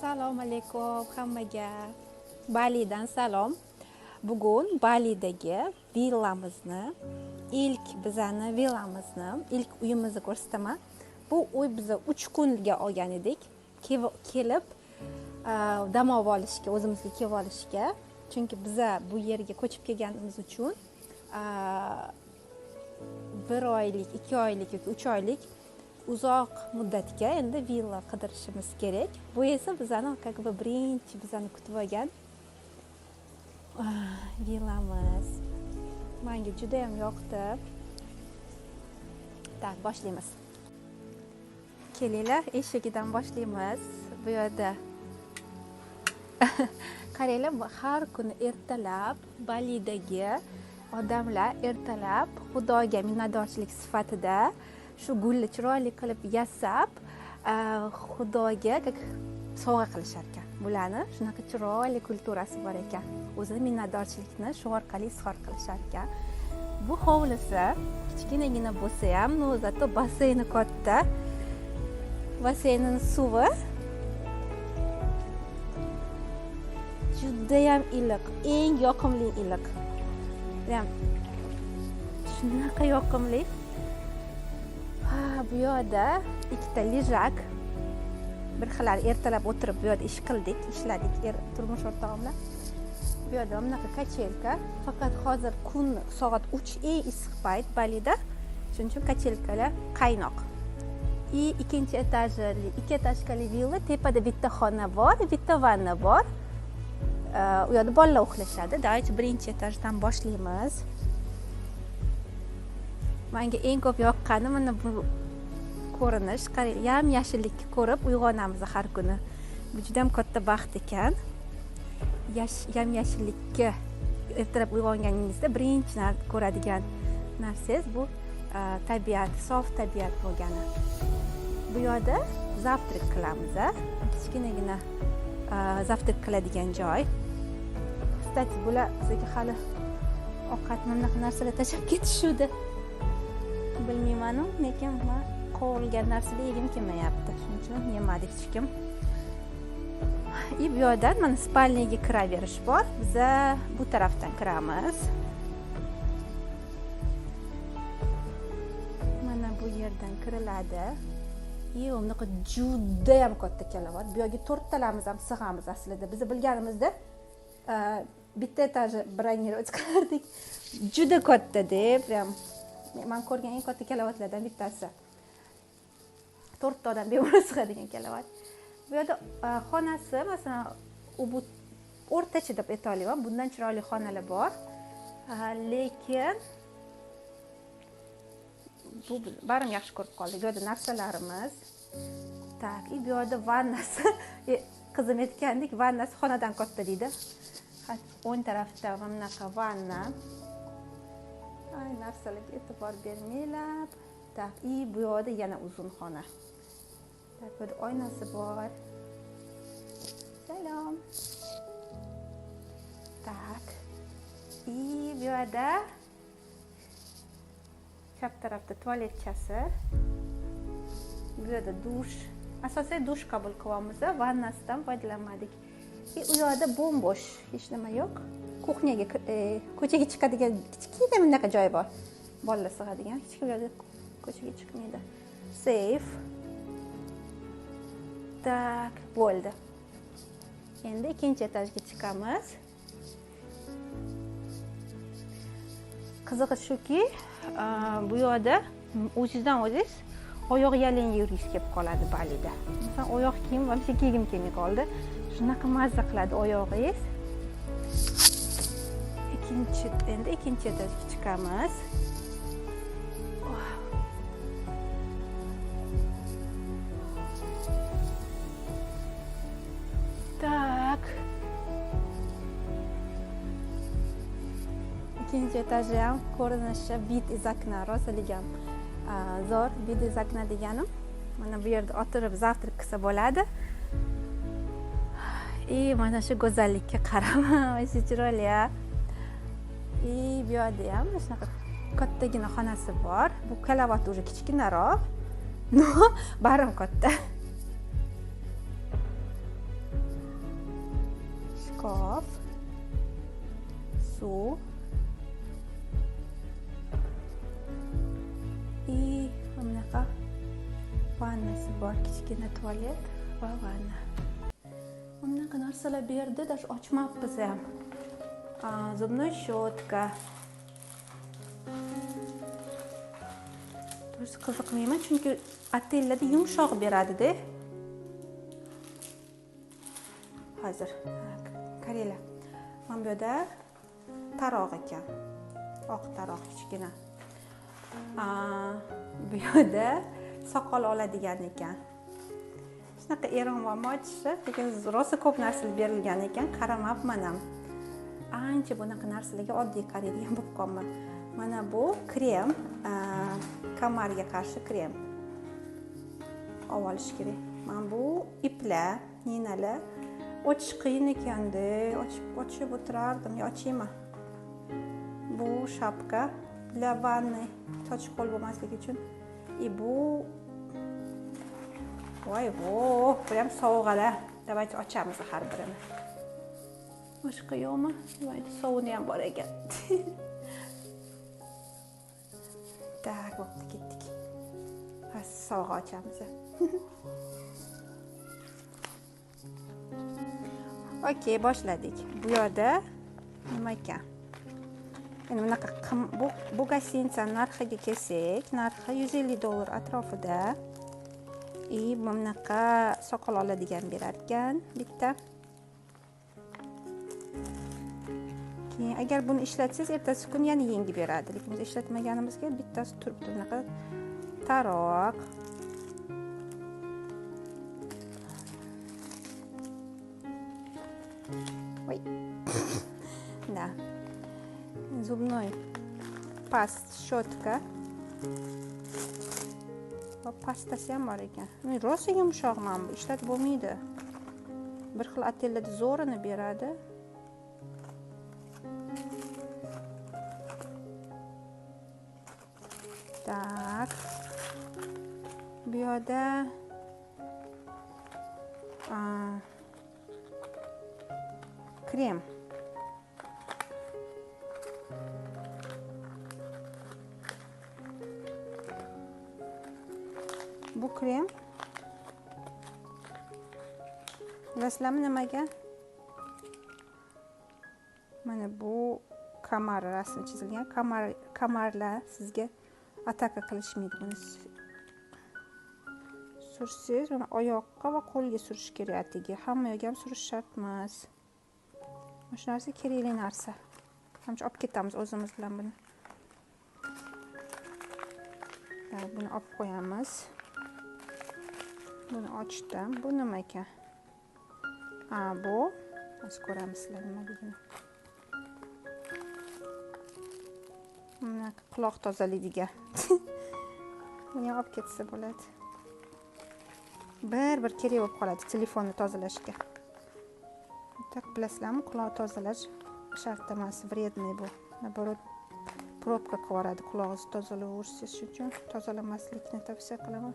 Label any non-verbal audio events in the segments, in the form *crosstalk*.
assalomu alaykum hammaga balidan salom bugun balidagi villamizni ilk bizani villamizni ilk uyimizni ko'rsataman bu uy biza uch kunga olgan edik kelib dam olishga o'zimizga kelib olishga chunki biza bu yerga ko'chib kelganimiz uchun bir oylik ikki oylik yoki uch oylik uzoq muddatga endi villa qidirishimiz kerak. Bu esa bizani как бы birinchi bizani kutib olgan ah, villamiz. Manga judayam yoqdi. Так boshlaymiz. Kelinglar eshigidan boshlaymiz. Bu yerda *laughs* qaranglar har kuni ertalab balidagi odamlar ertalab xudoga minnatdorchilik sifatida shu gulni chiroyli qilib yasab e, xudoga как sovg'a qilishar ekan. Bularni shunaqa chiroyli kulturasi bor ekan. O'zini minnatdorchilikni shu orqali izhor qilishar ekan. Bu hovlisi kichkinagina bo'lsa ham ну зато basseyni katta. Basseynini suvi judayam iliq eng yoqimli iliq. Shunaqa yoqimli. Bu yoqda ikkita lejak. Bir xillari ertalab o'tirib bu yoqda ish qildik ishladik er turmush o'rtog'im bilan bu yoqda mana bunaqa kachelka. Faqat hozir kun soat uch eng issiq payt balida. Shuning uchun kachelkalar qaynoq. И ikkinchi etajli ikki etajkali villa tepada bitta xona bor bitta vanna bor. U yoqda bolalar uxlashadi. Давайте birinchi etajdan boshlaymiz. Manga eng ko'p yoqqani mana bu ko'rinish. Qarang yam yashillikni ko'rib uyg'onamiz har kuni. Bu juda ham katta baxt ekan. Yam yashillikka ertalab uyg'onganingizda birinchi ko'radigan narsangiz bu tabiat sof tabiat bo'lgani. Bu yoqda zavtrak qilamiz kichkinagina zavtrak qiladigan joy. Кстати bular bizga hali ovqatni mana bunaqa narsalar tashlab ketishuvdi. Bilmaymanu lekin man qovurilgan narsada yegim kelmayapti. Shuning uchun yemadik hech kim. И bu yoqdan mana spalniyaga kiraverish bor biza bu tarafdan kiramiz mana bu yerdan kiriladi и bunaqa judayam katta kalavot bu yoqga to'rttalamiz ham sig'amiz aslida biz bilganimizda bitta etaji бронировать qilardik juda katta deb прям. Man ko'rgan eng katta kalavotlardan bittasi. To'rtta odam bemalol sig'adigan kalovat. Bu yerda e, xonasi masalan u bu o'rtacha deb ayta olaman bundan chiroyli xonalar bor. E, lekin bu barim yaxshi ko'rib qoldik. Bu yerda narsalarimiz так и bu yerda vannasi e, qizim aytgandek vannasi xonadan katta deydi. O'ng tarafda mana bunaqa vanna. Narsalarga e'tibor bermanglar так и bu yoqda yana uzun xona tak bu yerda oynasi bor salom tak. И bu yoqda chap tarafda tualetchasi bu yerda dush. Asosiy dush qabul qilyapmiz vannasidan foydalanmadik и u yoqda bo'm bo'sh hech nima yo'q kuxnyaga e, ko'chaga chiqadigan kichkina bunaqa joy bor. Bolalar sig'adigan hech kim yoqda ko'chaga chiqmaydi. Seyf так bo'ldi. Endi ikkinchi etajga chiqamiz. Qizig'i shuki e, bu yoqda o'zizdan o'ziz oyoq yalang yurgisi kelib qoladi balida. Masalan oyoq kiyim вообще kiygim kelmay qoldi shunaqa mazza qiladi oyog'ingiz ikkinchi endi ikkinchi etajga chiqamiz. Так ikkinchi etaji ham ko'rinishi vid из окна rostalik zo'r vid из окна deganim. Mana bu yerda o'tirib завтрак qilsa bo'ladi. И mana shu go'zallikka qarab вообще *laughs* chiroyli a. и bu yoqda ham mana shunaqa kattagina xonasi bor bu kalavot уже kichkinaroq но barim katta shkof suv и bunaqa vannasi bor kichkina tualet va vanna bunaqa narsalar berdi даже ochmabmiz ham zubной щетка. To'g'risi qiziqmayman chunki юмшоқ yumshoq beradida hozir karela mana bu yerda taroq ekan oq taroq kichkina bu yerda soqol oladigan ekan shunaqa erim bormi ochishni lekin rosa ko'p narsalar berilgan ekan qaramabman ham ancha bunaqa narsalarga oddiy qaraydigan bo'lib qolganman mana bu krem kamarga qarshi krem. Olib olish kerak. Mana bu iplar ninalar ochish qiyin ekanda ochib ochib o'tirardim. Yo ochayman bu shapka для ванны. Soch qo'l bo'lmasligi uchun. И bu voy vo прям sovg'alar. Давайте ochamiz har birini. Boshqa yo'qmi? Mayli sovuni ham bor ekan. *laughs* Tak bo'pti ketdik. Past sovg'a ochamiz *laughs* okey boshladik. Bu yoqda nima ekan? Endi bunaqa bu bu gостиницani narxiga kelsak narxi yuz ellik dollar atrofida. И bunaqa soqol oladigan berar ekan bitta. Keyin agar buni ishlatsangiz ertasi kun yana yangi beradi lekin biz ishlatmaganimizga bittasi turibdi bunaqa taroq Ой. Да. Зубной past, щетка. Va pastasi ham bor ekan. Rosa yumshoq mana bu, ishlatib bo'lmaydi. Bir xil otellarda zo'rini beradi. Так. Bu yerda krem. Bu krem. Bilasizlarmi nimaga? Mana bu kamar rasmi chizilgan. Kamar kamarlar sizga ataka qilishmaydi buni. Sursangiz, mana oyoqqa va qo'lga surish kerak atigi Hamma yoqga ham surish shart emas. Mana shu narsa kerakli narsa. hamisha olib ketamiz o'zimiz bilan buni. Buni olib qo'yamiz. Buni ochdim. Bu nima ekan? Ha, bu hozir ko'ramiz sizlar nimaligini. Mana quloq tozalaydigan. *laughs* Buni olib ketsa bo'ladi. Bir-bir kerak bo'lib qoladi telefonni tozalashga. Так bilasizlarmi, quloq tozalash shart emas, вредный bu. Наоборот, probka qilib yuboradi qulog'ingizni tozalaversangiz, shuning uchun tozalamaslikni tavsiya qilaman.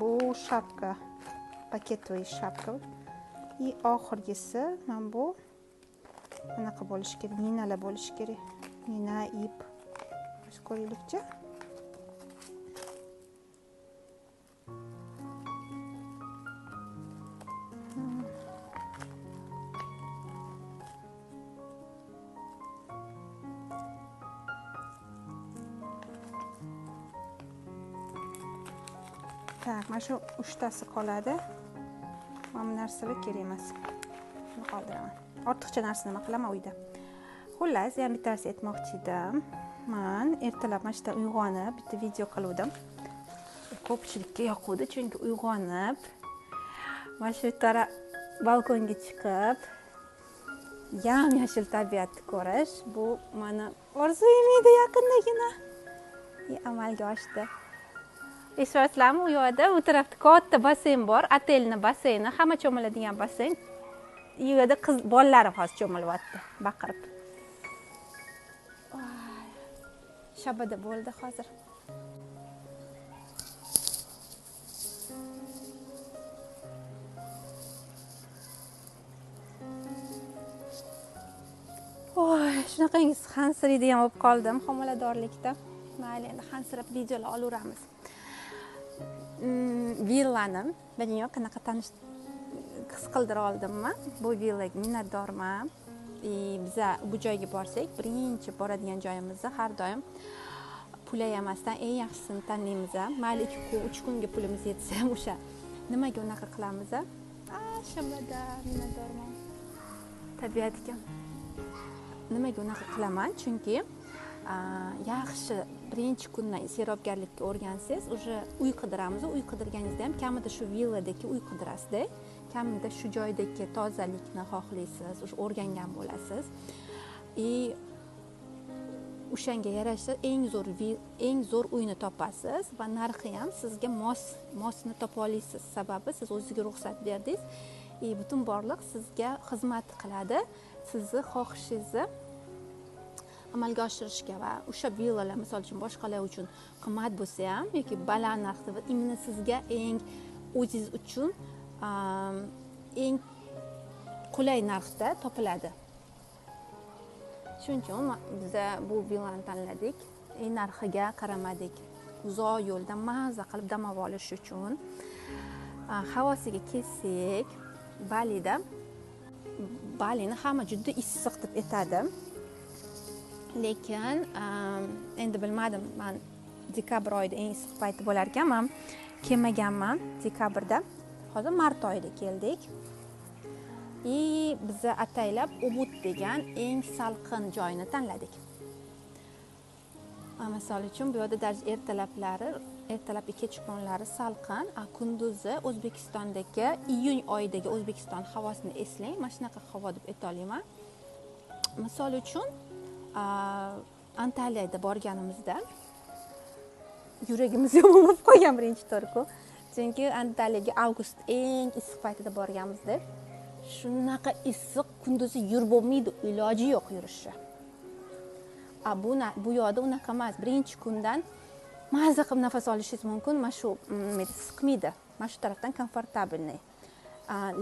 Bu shapka, paketovый shapka. И oxirgisi mana bu anaqa bo'lishi kerak, ninalar bo'lishi kerak. Nina, ip. Biz ko'raylikchi. tak mana shu uchtasi qoladi. Mana bu narsalar kerak emas. Buni qoldiraman. Ortiqcha narsa nima qilaman uyda? Xullas yana bitta narsa aytmoqchi edim man ertalab mana shu yerda uyg'onib bitta video qiluvdim. Ko'pchilikka yoquvdi chunki uyg'onib mana shu yerda balkonga chiqib yam yashil tabiatni ko'rish bu mani orzuyim edi yaqindagina. Amalga oshdi. Eshityapsizlarmi u yoqda u tarafda katta basseyn bor otelni basseyni hamma cho'miladigan basseyn. U yerda qiz bolalarim hozir cho'milyapti baqirib. Shabada bo'ldi hozir. Shunaqangi hansiraydigan bo'lib qoldim homiladorlikda. Mayli endi hansirab videolar olaveramiz mm, villani bilmadim qanaqa tanish his qildira oldimmi? Bu villaga minnatdorman. Biza bu joyga borsak birinchi boradigan joyimizni har doim pul emasdan eng yaxshisini tanlaymiz mayli ikki kun uch kunga pulimiz yetsa ham o'sha nimaga unaqa qilamiz shabada minnatdorman. Tabiatga nimaga unaqa qilaman? Chunki yaxshi birinchi kundan serobgarlikka o'rgansangiz уже uy qidiramiz uy qidirganingizda ham kamida shu villadagi uy qidirasizda. Kamida shu joydagi tozalikni xohlaysiz o'sha o'rgangan bo'lasiz. И o'shanga yarasha eng zo'r eng zo'r uyni topasiz va narxi ham sizga mos mosini topa olasiz. Sababi siz o'zingizga ruxsat berdingiz. И butun borliq sizga xizmat qiladi. Sizni xohishingizni amalga oshirishga va o'sha villalar misol uchun boshqalar uchun qimmat bo'lsa ham yoki baland narxda именно sizga eng o'zingiz uchun eng qulay narxda topiladi. Shuning uchun biza bu vilani tanladik eng narxiga qaramadik. Uzoq yo'lda maza qilib dam olish uchun. Havosiga kelsak balida balini hamma juda issiq deb aytadi lekin endi bilmadim man dekabr oyida eng issiq payti bo'lar ekanman kelmaganman dekabrda. Hozir mart oyida keldik. И biza ataylab ubud degan eng salqin joyni tanladik. Misol uchun bu yerda даже ertalablari ertalab kechqurunlari salqin a kunduzi o'zbekistondagi iyun oyidagi o'zbekiston havosini eslang mana shunaqa havo deb aytolmayman misol uchun antaliyada borganimizda yuragimiz yomon bo'lib *laughs* qolgan birinchi to'rku. Chunki antaliyaga avgust eng issiq paytida borganmizda. Shunaqa issiq kunduzi yurib bo'lmaydi iloji yo'q yurishni a bu bu yoqda unaqa emas. Birinchi kundan maza qilib nafas olishingiz mumkin. Mana shu mm, siqmaydi. Mana shu tarafdan komfortabilniy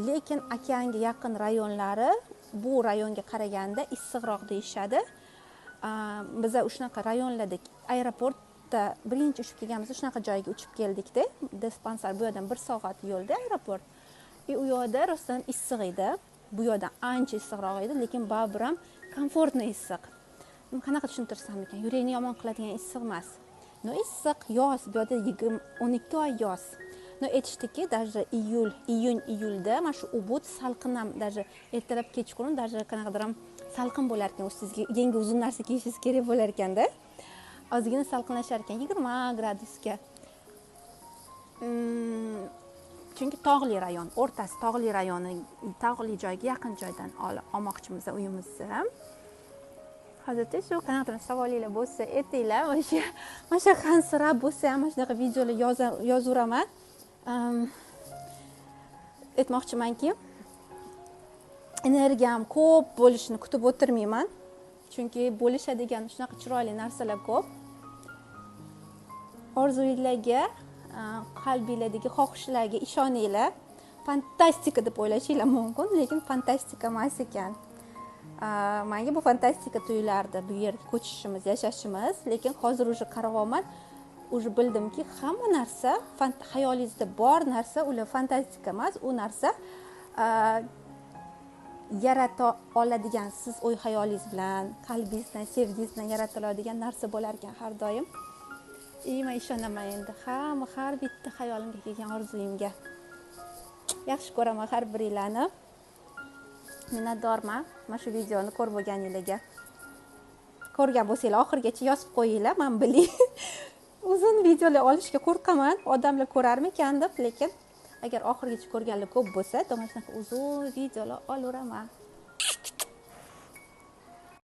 lekin okeanga yaqin rayonlari bu rayonga qaraganda issiqroq deyishadi. Biza shunaqa rayonlarda aeroport aeroportda birinchi uchib kelganimizda shunaqa joyga uchib keldikda. Dispanser bu yerdan bir soat yo'lda aeroport. И u yoqda rostdan issiq edi. Bu yoqdan ancha issiqroq edi lekin baribir ham komfortni issiq. Qanaqa tushuntirsam ekan yurakni yomon qiladigan issiq emas. No issiq yoz bu yerda yigirma o'n ikki oy yoz. No aytishdiki даже iyul iyun iyulda mana shu ubud salqin ham даже ertalab kechqurun даже qanaqadir ham salqin bo'lar ekan. Sizga yangi uzun narsa kiyishingiz kerak bo'lar ekanda. Ozgina salqinlashar ekan. Yigirma gradusga. Mm, chunki tog'li rayon o'rtasi tog'li rayoni tog'li joyga yaqin joydan olmoqchimiz uyimizni hozircha shu qanaqadir savolinglar bo'lsa aytinglar mana shu mana shu hansirab bo'lsa ham mana shunaqa videolar yozaveraman aytmoqchimanki energiyam ko'p bo'lishini kutib o'tirmayman. Chunki bo'lishadigan shunaqa chiroyli narsalar ko'p. Orzuinglarga e, qalbinglardagi xohishlarga ishoninglar. Fantastika deb o'ylashinglar mumkin lekin fantastika emas ekan. E, manga bu fantastika tuyulardi. Bu yerga ko'chishimiz yashashimiz. Lekin hozir уже qarayapman уже bildimki hamma narsa hayolingizda bor narsa ular fantastika emas. U narsa e, yarata oladigan siz o'y hayolingiz bilan qalbingizdan sevgingiz bilan yarata oladigan narsa bo'lar ekan har doim. Ey man ishonaman endi. Hamma har bitta xayolimga kelgan orzuyimga. Yaxshi ko'raman har biringlarni minnatdorman. Mana shu videoni ko'rib bo'lganinglarga ko'rgan bo'lsanglar oxirigacha yozib qo'yinglar man bilay *laughs* uzun videolar olishga qo'rqaman. Odamlar ko'rarmikan deb lekin agar oxirigacha ko'rganlar ko'p bo'lsa mana shunaqa uzun videolar olaveraman